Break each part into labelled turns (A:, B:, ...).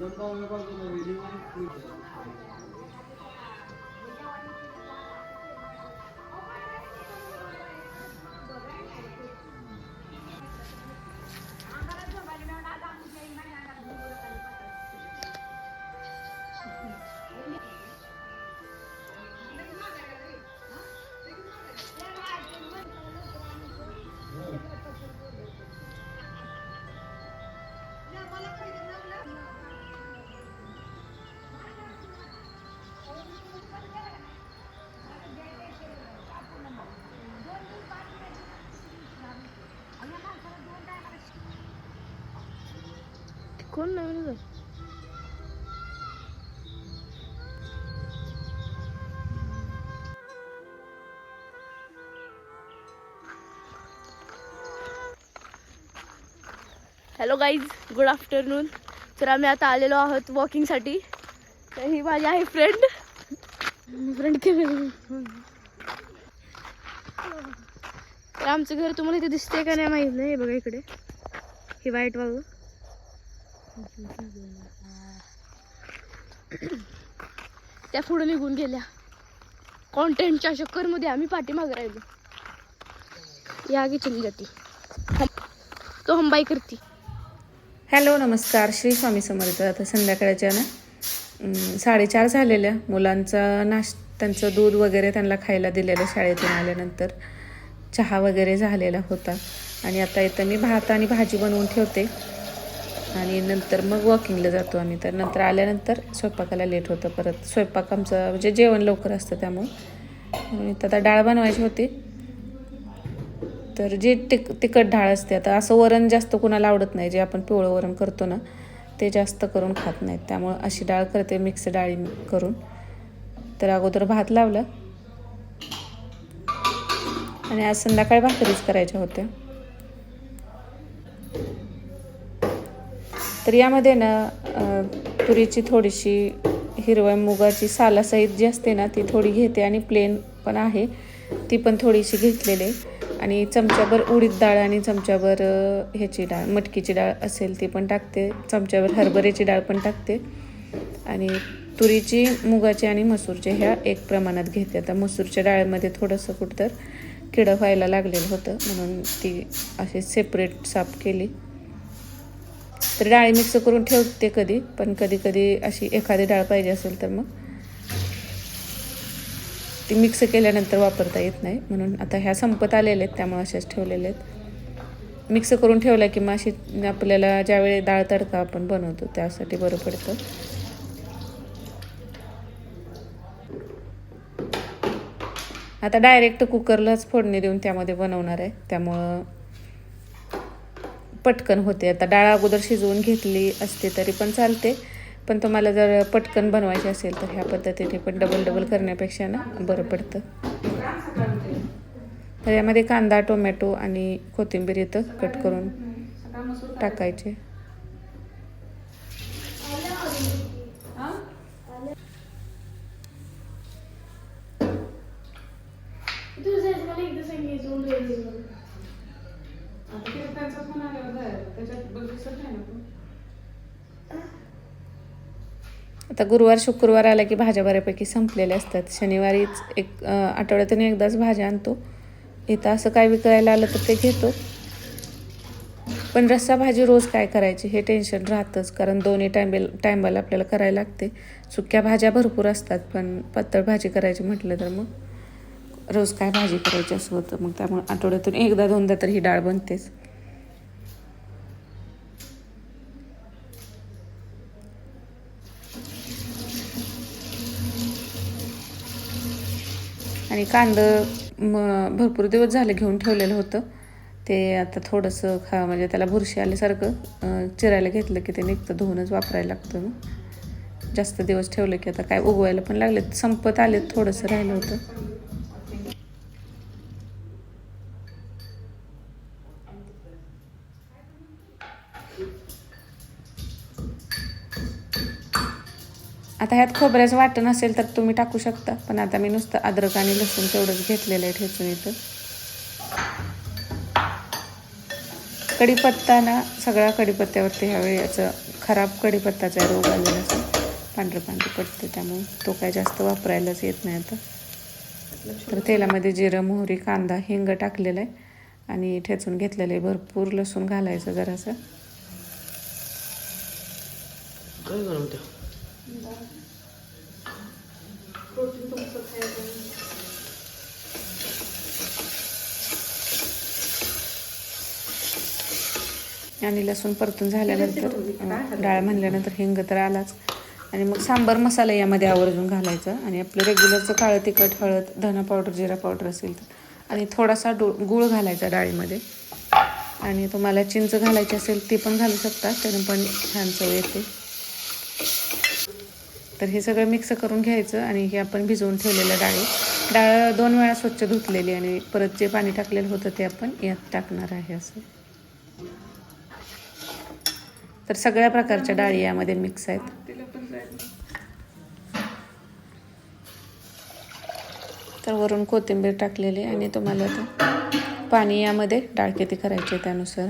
A: 눈, 방 울, 해방 도, 나위 로, 힘풀리지않을 수. कोण नवीन ग hello guys good afternoon तर आम्ही आता आलेलो आहोत वॉकिंगसाठी तर ही माझी आहे फ्रेंड फ्रेंड तर आमचं घर तुम्हाला इथे दिसते का नाही माहीत नाही. हे बघा इकडे. ही वाईट वाग त्या पुढे निघून गेल्या. कॉन्टेंटच्या चक्करमध्ये आम्ही पाठीमागे राहिलो. या आगी चली जाते. तो हंबाई करती.
B: हॅलो नमस्कार. श्री स्वामी समर्थ. आता संध्याकाळच्या ना साडेचार झालेल्या. मुलांचा नाश त्यांचं दूध वगैरे त्यांना खायला दिलेलं शाळेतून आल्यानंतर. चहा वगैरे झालेला होता. आणि आता इथं मी भात आणि भाजी बनवून ठेवते. आणि नंतर मग वॉकिंगला जातो आम्ही. तर नंतर आल्यानंतर स्वयंपाकाला लेट होतं परत. स्वयंपाक आमचं म्हणजे जेवण लवकर असतं त्यामुळे. तर आता डाळ बनवायची होती. तर जे तिक तिखट डाळ असते आता असं वरण जास्त कोणाला आवडत नाही जे आपण पिवळं वरण करतो ना ते जास्त करून खात नाहीत. त्यामुळं अशी डाळ करते मिक्स डाळी करून. तर अगोदर भात लावला. आणि आज संध्याकाळी भाकरीच करायच्या होत्या. तर यामध्ये ना तुरीची थोडीशी हिरव्या मुगाची सालासहित जी असते ना ती थोडी घेते आणि प्लेन पण आहे. ती पण थोडीशी घेतलेली आणि चमच्याभर उडीद डाळ आणि चमच्याभर ह्याची डाळ मटकीची डाळ असेल ती पण टाकते. चमच्याभर हरभऱ्याची डाळ पण टाकते. आणि तुरीची मुगाची आणि मसूरची ह्या एक प्रमाणात घेते. आता मसूरच्या डाळीमध्ये थोडंसं कुठं तर किडं व्हायला लागलेलं होतं म्हणून ती अशी सेपरेट साफ केली. तर डाळी मिक्स करून ठेवते कधी पण कधी कधी अशी एखादी डाळ पाहिजे असेल तर मग. ती मिक्स केल्यानंतर वापरता येत नाही म्हणून आता ह्या संपत आलेल्या आहेत त्यामुळे अशाच ठेवलेल्या आहेत. मिक्स करून ठेवल्या की मग अशी आपल्याला ज्यावेळी डाळ तडका आपण बनवतो त्यासाठी बरं पडतं. आता डायरेक्ट कुकरलाच फोडणी देऊन त्यामध्ये बनवणार आहे त्यामुळं पटकन होते. आता डाळ अगोदर शिजवून घेतली असते तरी पण चालते. पण तुम्हाला जर पटकन बनवायची असेल तर ह्या पद्धतीने पण डबल डबल करण्यापेक्षा ना बरं पडतं. तर यामध्ये कांदा टोमॅटो आणि कोथिंबीर इथं कट करून टाकायचे. आता गुरुवार शुक्रवार आला की भाज्या बऱ्यापैकी संपलेल्या असतात. शनिवारीच एक आठवड्यातून एकदाच भाज्या आणतो. इथं असं काय विकायला आलं तर ते घेतो. पण रस्सा भाजी रोज काय करायची हे टेन्शन राहतंच. कारण दोन्ही टायमेल टायमाला आपल्याला करायला लागते. सुक्या भाज्या भरपूर असतात पण पातळ भाजी करायची म्हटलं तर मग रोज काय भाजी करायची असं होतं. मग त्यामुळे आठवड्यातून एकदा दोनदा तर ही डाळ बनतेच. आणि कांदं म भरपूर दिवस झाले घेऊन ठेवलेलं होतं. ते आता थोडंसं खा म्हणजे त्याला बुरशी आल्यासारखं चिरायला घेतलं की ते निघतं धुवूनच वापरायला लागतं मग. जास्त दिवस ठेवलं की आता काय उगवायला पण लागले संपत आले थोडंसं राहिलं होतं. आता ह्यात खोबऱ्याचं वाटण असेल तर तुम्ही टाकू शकता. पण आता मी नुसतं अद्रक आणि लसूण तेवढंच घेतलेलं आहे ठेचून इथं. कढीपत्ता ना सगळ्या कढीपत्त्यावरती ह्यावेळी याचं खराब कढीपत्ताचा रोग आलेला असं पांढरं पांढरं पडते त्यामुळे तो काय जास्त वापरायलाच येत नाही आता. तर तेलामध्ये जिरं मोहरी कांदा हिंग टाकलेलं आहे. आणि ठेचून घेतलेलं आहे भरपूर लसूण घालायचं जरासं.
C: काय बनवते
B: आणि लसूण परतून झाल्यानंतर डाळ म्हणल्यानंतर हिंग तर आलाच. आणि मग सांबार मसाला यामध्ये आवर्जून घालायचा. आणि आपलं रेग्युलरचं काळं तिखट हळद धना पावडर जिरा पावडर असेल तर. आणि थोडासा डो गूळ घालायचा डाळीमध्ये. आणि तुम्हाला चिंच घालायची असेल ती पण घालू शकता. त्यानं पण छान चव येते. तर हे सगळं मिक्स करून घ्यायचं आणि हे आपण भिजवून ठेवलेलं डाळी डाळ दोन वेळा स्वच्छ धुतलेली आणि परत जे पाणी टाकलेलं होतं ते आपण यात टाकणार आहे असं. तर सगळ्या प्रकारच्या डाळी यामध्ये मिक्स आहेत. तर वरून कोथिंबीर टाकलेली आणि तुम्हाला तर पाणी यामध्ये डाळ किती करायची आहे त्यानुसार.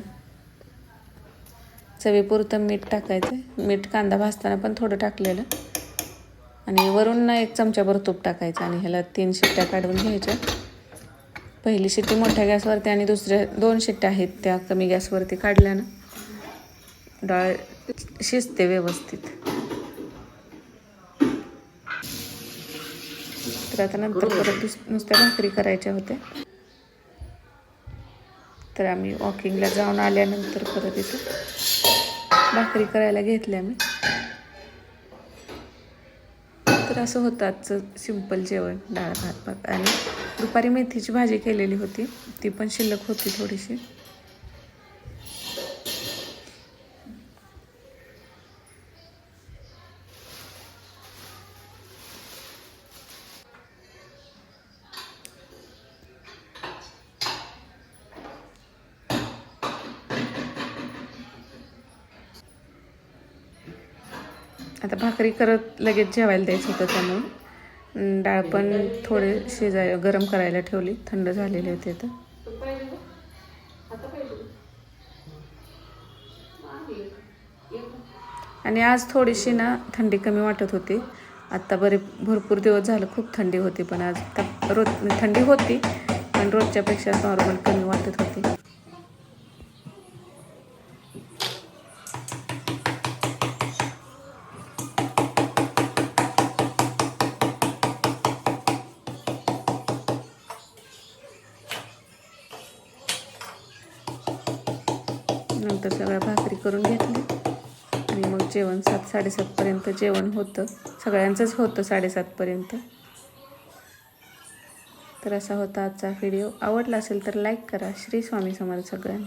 B: चवीपुरतं मीठ टाकायचं मीठ कांदा भाजताना पण थोडं टाकलेलं. आणि वरून ना एक चमच्याभर तूप टाकायचं आणि ह्याला तीन शिट्ट्या काढून घ्यायच्या. पहिली शिट्टी मोठ्या गॅसवरती आणि दुसऱ्या दोन शिट्ट्या आहेत त्या कमी गॅसवरती काढल्या ना. डाळ शिजते व्यवस्थित. तर आता नंतर परत दुस- नुसत्या भाकरी करायच्या होत्या. तर आम्ही वॉकिंगला जाऊन आल्यानंतर परत इथं भाकरी करायला घेतल्या मी. तर असं होतं आजचं सिंपल जेवण डाळ भात भात. आणि दुपारी मेथीची भाजी केलेली होती. ती पण शिल्लक होती थोडीशी. आता भाकरी करत लगेच जेवायला द्यायचं होतं त्यामुळं. डाळ पण थोडे शिजाय गरम करायला ठेवली. थंड झालेली होते तर आणि आज थोडीशी ना थंडी कमी वाटत होती. आत्ता बरे भरपूर दिवस झालं खूप थंडी होती पण आज रोज थंडी होती पण रोजच्यापेक्षा नॉर्मल कमी वाटत होती. नंतर सगळ्या भाकरी करून घेतली आणि मग जेवण सात साडेसातपर्यंत जेवण होतं. सगळ्यांचंच होतं साडेसातपर्यंत तर असा होता आजचा व्हिडिओ. आवडला असेल तर लाईक करा. श्री स्वामी समर्थ सगळ्यांना.